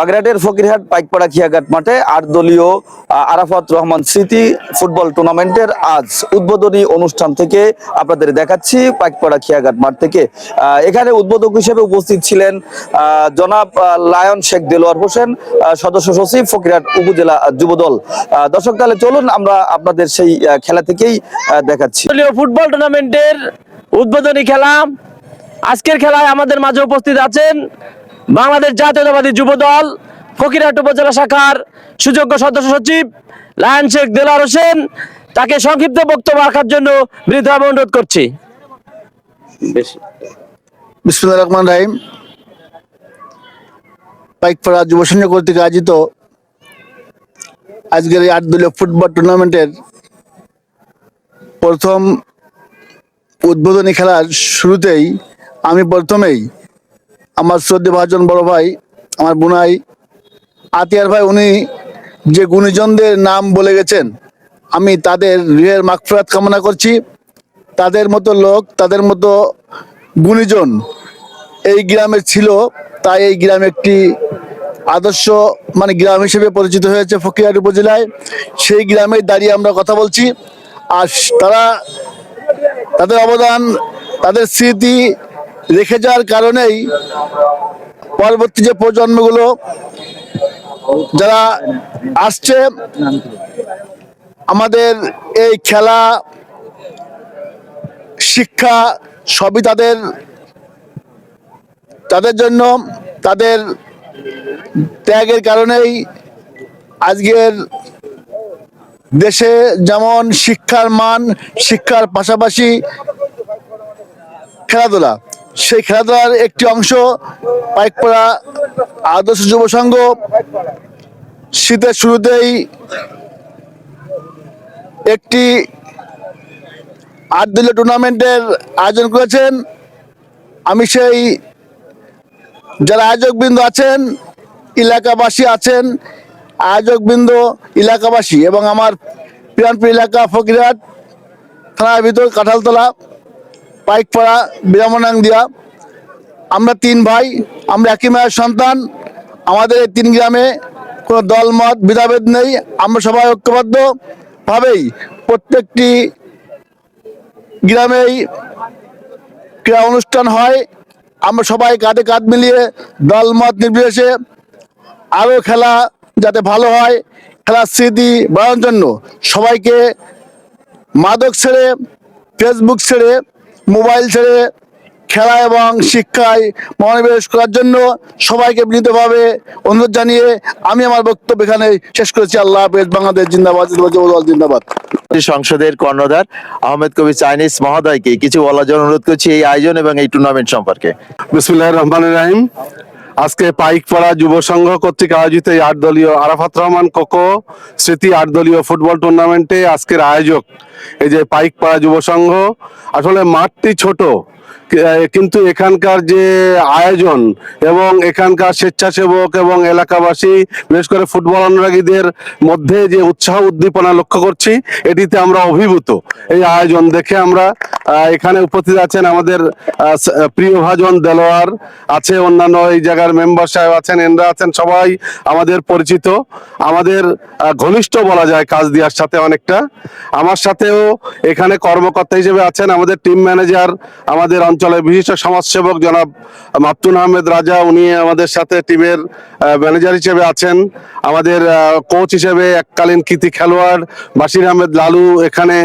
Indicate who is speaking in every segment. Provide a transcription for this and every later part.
Speaker 1: বাগেরহাটের ফকিরহাট, পাইকপাড়া, খিয়াঘাট মাঠে আট দলীয় আরাফাত রহমান স্মৃতি ফুটবল টুর্নামেন্টের আজ উদ্বোধনী অনুষ্ঠান থেকে আপনাদের দেখাচ্ছি পাইকপাড়া, খিয়াঘাট মাঠ থেকে। এখানে উদ্বোধক হিসেবে উপস্থিত ছিলেন জনাব লায়ন শেখ দেলোয়ার হোসেন সদস্য সচিব ফকিরহাট উপজেলা যুবদল। দর্শক, তাহলে চলুন আমরা আপনাদের সেই খেলা থেকেই দেখাচ্ছি।
Speaker 2: দলীয় ফুটবল টুর্নামেন্টের উদ্বোধনী খেলা। আজকের খেলায় আমাদের মাঝে উপস্থিত আছেন বাংলাদেশ জাতীয়তাবাদী যুব দল ফকিরহাট উপজেলা শাখার সুযোগ্য সদস্য সচিব লায়ন শেখ দেলার হোসেন তাকে সংক্ষিপ্ত বক্তব্য রাখার জন্য বিনীতভাবে অনুরোধ করছি।
Speaker 3: বিসমুল্লাহ রহমান রাহিম। পাইকপাড়া যুব সংঘ কর্তৃক আয়োজিত আজকের এই আট দলীয় ফুটবল টুর্নামেন্টের প্রথম উদ্বোধনী খেলার শুরুতেই আমি প্রথমেই আমার শ্রদ্ধে ভাজন বড় ভাই, আমার বুনাই, আতিয়ার ভাই, উনি যে গুণীজনদের নাম বলে গেছেন, আমি তাদের গৃহের মাগফিরাত কামনা করছি। তাদের মতো লোক, তাদের মতো গুণীজন এই গ্রামে ছিল, তাই এই গ্রাম একটি আদর্শ মানে গ্রাম হিসেবে পরিচিত হয়েছে ফকিরহাট উপজেলায়। সেই গ্রামে দাঁড়িয়ে আমরা কথা বলছি। আর তারা, তাদের অবদান, তাদের স্মৃতি রেখে যাওয়ার কারণেই পরবর্তী যে প্রজন্মগুলো যারা আসছে, আমাদের এই খেলা, শিক্ষা সবই তাদের তাদের জন্য তাদের ত্যাগের কারণেই আজকের দেশে যেমন শিক্ষার মান, শিক্ষার পাশাপাশি খেলাধুলা। সেই খেলাধুলার একটি অংশ পাইকপাড়া আদর্শ যুব সংঘ শীতের শুরুতেই একটি আট দলীয় টুর্নামেন্টের আয়োজন করেছেন। আমি সেই যারা আয়োজকবৃন্দ আছেন, এলাকাবাসী আছেন, আয়োজকবৃন্দ, এলাকাবাসী এবং আমার পিরানপুর এলাকা ফকিরহাট থানার ভিতর কাঁঠালতলা পাইকপাড়া, বিরামনাং দিয়া। আমরা তিন ভাই, আমরা একই মায়ের সন্তান। আমাদের এই তিন গ্রামে কোনো দলমত ভেদাভেদ নেই। আমরা সবাই ঐক্যবদ্ধ। ভাবেই প্রত্যেকটি গ্রামেই ক্রীড়া অনুষ্ঠান হয়। আমরা সবাই কাঁধে কাঁধ মিলিয়ে দলমত নির্বিশেষে আরও খেলা যাতে ভালো হয়, খেলার স্মৃতি বাড়ানোর জন্য সবাইকে মাদক ছেড়ে ফেসবুক ছেড়ে মোবাইল ছেড়ে খেলা এবং শিক্ষায় মনোনিবেশ করার জন্য সবাইকে বিনীতভাবে অনুরোধ জানিয়ে আমি আমার বক্তব্য এখানে শেষ করেছি। আল্লাহ হাফেজ। বাংলাদেশ জিন্দাবাদ জিন্দাবাদ জিন্দাবাদ।
Speaker 4: সংসদের কর্ণধার আহমেদ কবি চাইনিজ মহোদয়কে কিছু বলার জন্য অনুরোধ করছি এই আয়োজন এবং এই টুর্নামেন্ট সম্পর্কে।
Speaker 5: বিসমুল্লাহ রহমান রাহিম। আজকে পাইকপাড়া যুব সংঘ কর্তৃক আয়োজিত এই আট দলীয় আরাফাত রহমান কোকো স্মৃতি আট দলীয় ফুটবল টুর্নামেন্টে আজকের আয়োজক এই যে পাইকপাড়া যুব সংঘ। আসলে মাঠটি ছোট কিন্তু এখানকার যে আয়োজন এবং এখানকার স্বেচ্ছাসেবক এবং এলাকাবাসী, বিশেষ করে ফুটবল অনুরাগীদের মধ্যে যে উৎসাহ উদ্দীপনা লক্ষ্য করছি, এটিতে আমরা অভিভূত। এই আয়োজন দেখে আমরা এখানে উপস্থিত আছেন আমাদের প্রিয় ভাজন দেলোয়ার আছে, অন্যান্য এই জায়গার মেম্বার সাহেব আছেন, এনরা আছেন, সবাই আমাদের পরিচিত। আমাদের ঘনিষ্ঠ বলা যায় কাজ দেওয়ার সাথে অনেকটা। আমার সাথেও এখানে কর্মকর্তা হিসেবে আছেন আমাদের টিম ম্যানেজার, আমাদের অঞ্চলের বিশিষ্ট সমাজসেবক জনাব মাপতুন আহমেদ রাজা, উনি আমাদের সাথে টিমের ম্যানেজার হিসেবে আছেন। আমাদের কোচ হিসেবে এককালীন কৃতি খেলোয়াড় বাসির আহমেদ লালু এখানে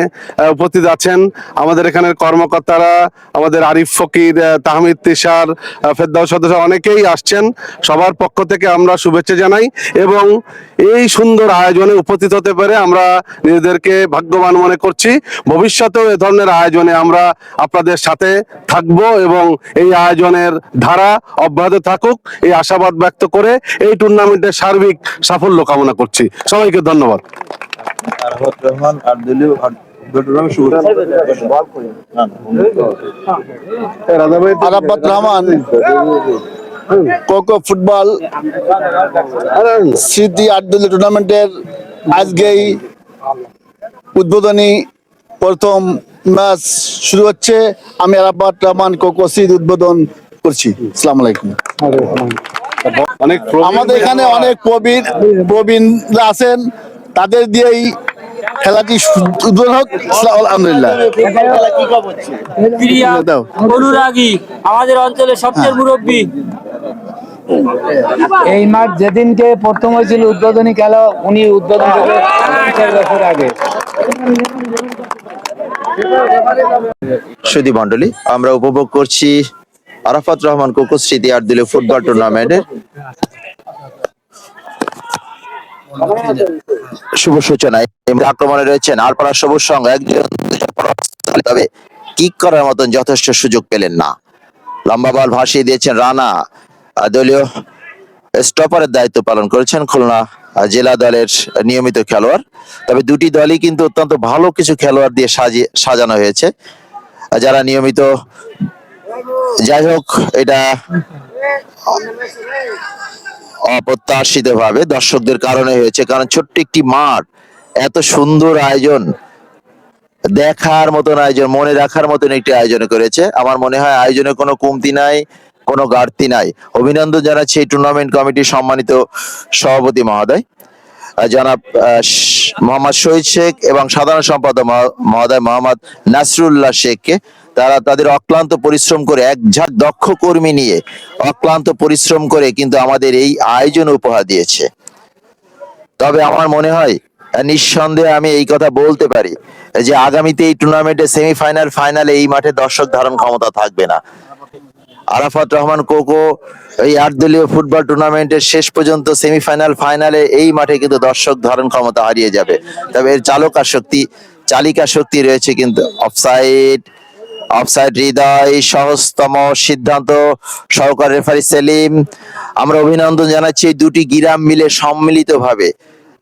Speaker 5: উপস্থিত আছেন। আমাদের এখানের কর্মকর্তারা, আমাদের আরিফ ফকির তাহমিদ তিসার ফেরদাউস সদস্য অনেকেই আসছেন। সবার পক্ষ থেকে আমরা শুভেচ্ছা জানাই এবং এই সুন্দর আয়োজনে উপস্থিত হতে পেরে আমরা নিজেদেরকে ভাগ্যবান মনে করছি। ভবিষ্যতেও এ ধরনের আয়োজনে আমরা আপনাদের সাথে থাকব এবং এই আয়োজনের ধারা অব্যাহত থাকুক। এই আশাবাদ ব্যক্ত করে এই টুর্নামেন্টের সার্বিক সাফল্য কামনা করছি। সবাইকে ধন্যবাদ।
Speaker 4: রহমান
Speaker 3: আরাফাত কোকো ফুটবল স্মৃতি আট দলীয় টুর্নামেন্টের আজকেই উদ্বোধনী প্রথম ম্যাচ শুরু হচ্ছে। আমি আরাফাত রহমান কোকো স্মৃতি উদ্বোধন করছি। আসসালামু আলাইকুম।
Speaker 5: অনেক
Speaker 3: আমাদের এখানে অনেক প্রবীণ প্রবীণরা আছেন তাদের দিয়েই খেলাটি উদ্বোধন হোক। আলহামদুলিল্লাহ।
Speaker 6: অনুরাগী আমাদের অঞ্চলের সবচেয়ে মুরব্বী।
Speaker 7: এই মাঠ যেদিনকে প্রথম হয়েছিল উদ্বোধনী খেলা উনি উদ্বোধন বছর আগে।
Speaker 4: সুধী মন্ডলী আমরা উপভোগ করছি আরাফাত রহমান কোকো স্মৃতি আট দিলে ফুটবল টুর্নামেন্টের। শুভ সূচনায় আক্রমণে রয়েছেন আরপাড়া সবুজ সংঘ, একজন তবে কিক করার মতন যথেষ্ট সুযোগ পেলেন না। লম্বা বল ভাসিয়ে দিয়েছেন রানা, দলীয় স্টপারের দায়িত্ব পালন করেছেন খুলনা জেলা দলের নিয়মিত খেলোয়াড়। তবে দুটি দলই কিন্তু অত্যন্ত ভালো কিছু খেলোয়াড় দিয়ে সাজিয়ে সাজানো হয়েছে। যারা নিয়মিত, যাই হোক, এটা অপ্রত্যাশিত ভাবে দর্শকদের কারণে হয়েছে। কারণ ছোট্ট একটি মাঠ, এত সুন্দর আয়োজন, দেখার মতন আয়োজন, মনে রাখার মতন একটি আয়োজন করেছে। আমার মনে হয় আয়োজনে কোনো কমতি নাই। কোনো ঘাটতি নাই। অভিনন্দন জানাচ্ছি এই টুর্নামেন্ট কমিটির সম্মানিত সভাপতি মহোদয়। জনাব মোহাম্মদ শহীদ শেখ এবং সাধারণ সম্পাদক মহ- মহোদয় মোহাম্মদ নাসরুল্লাহ শেখকে তারা তাদের অক্লান্ত পরিশ্রম করে এক ঝাঁক দক্ষ কর্মী নিয়ে অক্লান্ত পরিশ্রম করে কিন্তু আমাদের এই আয়োজন উপহার দিয়েছে। তবে আমার মনে হয় নিঃসন্দেহে আমি এই কথা বলতে পারি যে আগামীতে এই টুর্নামেন্টে সেমিফাইনাল ফাইনালে এই মাঠে দর্শক ধারণ ক্ষমতা থাকবে না। আরাফাত রহমান কোকো এই আট দলীয় ফুটবল টুর্নামেন্টের শেষ পর্যন্ত সেমিফাইনাল, ফাইনালে এই মাঠে কিন্তু দর্শক ধারণ ক্ষমতা হারিয়ে যাবে। তবে এর চালকা শক্তি চালিকা শক্তি রয়েছে কিন্তু অফসাইড অফসাইড হৃদয়, সহজতম সিদ্ধান্ত, সহকারী রেফারি সেলিম। আমরা অভিনন্দন জানাচ্ছি দুটি গ্রাম মিলে সম্মিলিতভাবে।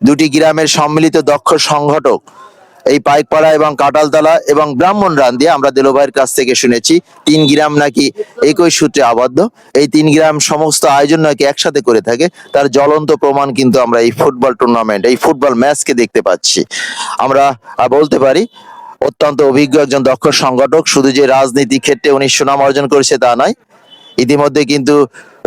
Speaker 4: দুটি গ্রামের সম্মিলিত দক্ষ সংগঠক এই পাইকপাড়া এবং কাটালতলা এবং ব্রাহ্মণ দিয়ে আমরা দেলোভাইয়ের কাছ থেকে শুনেছি। তিন গ্রাম নাকি একই সূত্রে আবদ্ধ। এই তিন গ্রাম সমস্ত আয়োজন নাকি একসাথে করে থাকে। তার জ্বলন্ত প্রমাণ কিন্তু আমরা এই ফুটবল টুর্নামেন্ট এই ফুটবল ম্যাচকে দেখতে পাচ্ছি। আমরা বলতে পারি, অত্যন্ত অভিজ্ঞ একজন দক্ষ সংগঠক। শুধু যে রাজনীতি ক্ষেত্রে উনি সুনাম অর্জন করেছে তা নয়, ইতিমধ্যে কিন্তু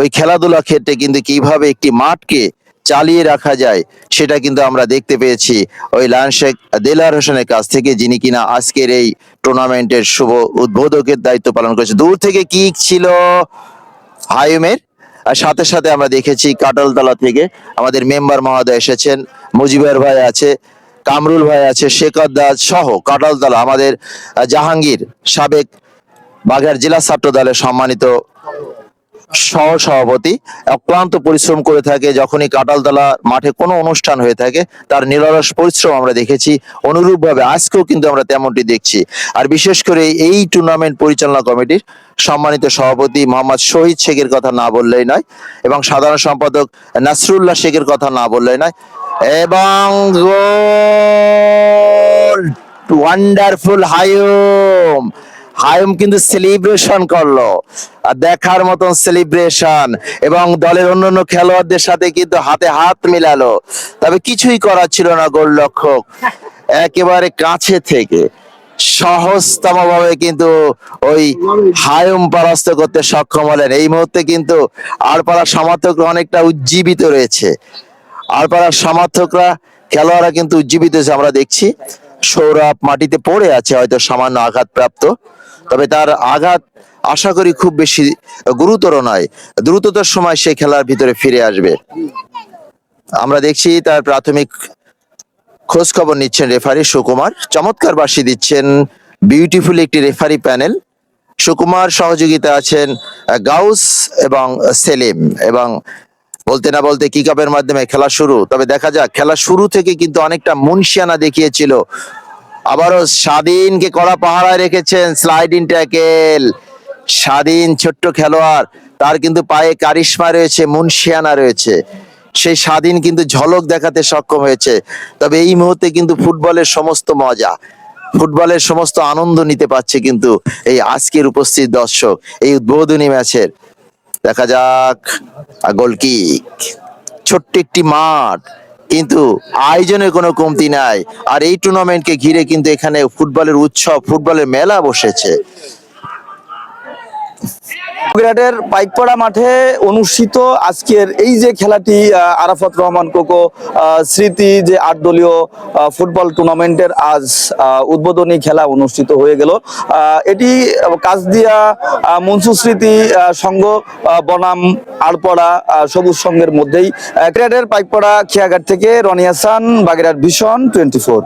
Speaker 4: ওই খেলাধুলা ক্ষেত্রে কিন্তু কীভাবে একটি মাঠকে চালিয়ে রাখা যায়, সেটা কিন্তু আমরা দেখতে পেয়েছি। ওই লায়ন শেখ দেলার হোসেনের কাছ থেকে, যিনি কিনা আজকের এই টুর্নামেন্টের শুভ উদ্বোধকের দায়িত্ব পালন করেছে। দূর থেকে কি ছিল হায়ুমের আর সাথে সাথে আমরা দেখেছি কাটালতলা থেকে আমাদের মেম্বার মহোদয় এসেছেন, মুজিবর ভাই আছে, কামরুল ভাই আছে, শেখর দাস সহ কাটালতলা, আমাদের জাহাঙ্গীর সাবেক বাগের জেলা ছাত্র দলের সম্মানিত সহ সভাপতি অক্লান্ত পরিশ্রম করে থাকে, যখনই কাটালতলা মাঠে কোনো অনুষ্ঠান হয়ে থাকে, তার নিরলস পরিশ্রম আমরা দেখেছি। অনুরূপভাবে আজকেও কিন্তু আমরা তেমনটি দেখছি। আর বিশেষ করে এই টুর্নামেন্ট পরিচালনা কমিটির সম্মানিত সভাপতি মোহাম্মদ শহীদ শেখের কথা না বললেই নয় এবং সাধারণ সম্পাদক নাসরুল্লাহ শেখের কথা না বললেই নয়। এবং ওয়ান্ডারফুল হায়ুম! হায়ুম কিন্তু সেলিব্রেশন করল দেখার মতন সেলিব্রেশন এবং দলের অন্যান্য খেলোয়াড়দের সাথে কিন্তু হাতে হাত মিলালো। তবে কিছুই করার ছিল না গোলরক্ষক একেবারে কাছে থেকে সহজতম ভাবে কিন্তু ওই হায়ুম পরাস্ত করতে সক্ষম হলেন। এই মুহূর্তে কিন্তু আরপাড়া সমর্থকরা অনেকটা উজ্জীবিত রয়েছে। আরপাড়ার সমর্থকরা, খেলোয়াড়রা কিন্তু উজ্জীবিত আমরা দেখছি সৌরভ মাটিতে পড়ে আছে, হয়তো সামান্য আঘাতপ্রাপ্ত। তবে তার আঘাত আশা করি খুব বেশি গুরুতর নয়। দ্রুততর সময় সে খেলার ভিতরে ফিরে আসবে। আমরা দেখছি তার প্রাথমিক খোঁজ খবর নিচ্ছেন রেফারি সুকুমার। চমৎকার বাসি দিচ্ছেন বিউটিফুল একটি রেফারি প্যানেল। সুকুমার সহযোগিতা আছেন গাউস এবং সেলিম এবং বলতে না বলতে কিক আপের মাধ্যমে খেলা শুরু। তবে দেখা যাক, খেলা শুরু থেকে কিন্তু অনেকটা মুনশিয়ানা দেখিয়েছিল আবারও স্বাধীনকে কড়া পাহারায় রেখেছেন স্লাইডিং ট্যাকেল। স্বাধীন ছোট্ট খেলোয়াড়, তার কিন্তু পায়ে কারিশমা রয়েছে, মুনশিয়ানা রয়েছে। সেই স্বাধীন কিন্তু ঝলক দেখাতে সক্ষম হয়েছে। তবে এই মুহূর্তে কিন্তু ফুটবলের সমস্ত মজা, ফুটবলের সমস্ত আনন্দ নিতে পারছে কিন্তু এই আজকের উপস্থিত দর্শক, এই উদ্বোধনী ম্যাচের। দেখা যাক গোলকিক। ছোট্ট একটি মাঠ কিন্তু আয়োজনের কোনো কমতি নাই। আর এই টুর্নামেন্টকে ঘিরে কিন্তু এখানে ফুটবলের উৎসব, ফুটবলের মেলা বসেছে।
Speaker 1: বগুড়াটের পাইকপাড়া মাঠে অনুষ্ঠিত আজকের এই যে খেলাটি আরাফাত রহমান কোকো স্মৃতি যে আট দলীয় ফুটবল টুর্নামেন্টের আজ উদ্বোধনী খেলা অনুষ্ঠিত হয়ে গেল। এটি কাজদিয়া মনসু স্মৃতি সংঘ বনাম, আড়পড়া সবুজ সংঘের মধ্যেই ক্রিকেটের পাইকপাড়া খেয়াঘাট থেকে Rony Hasan, Bagerhat vision twenty four.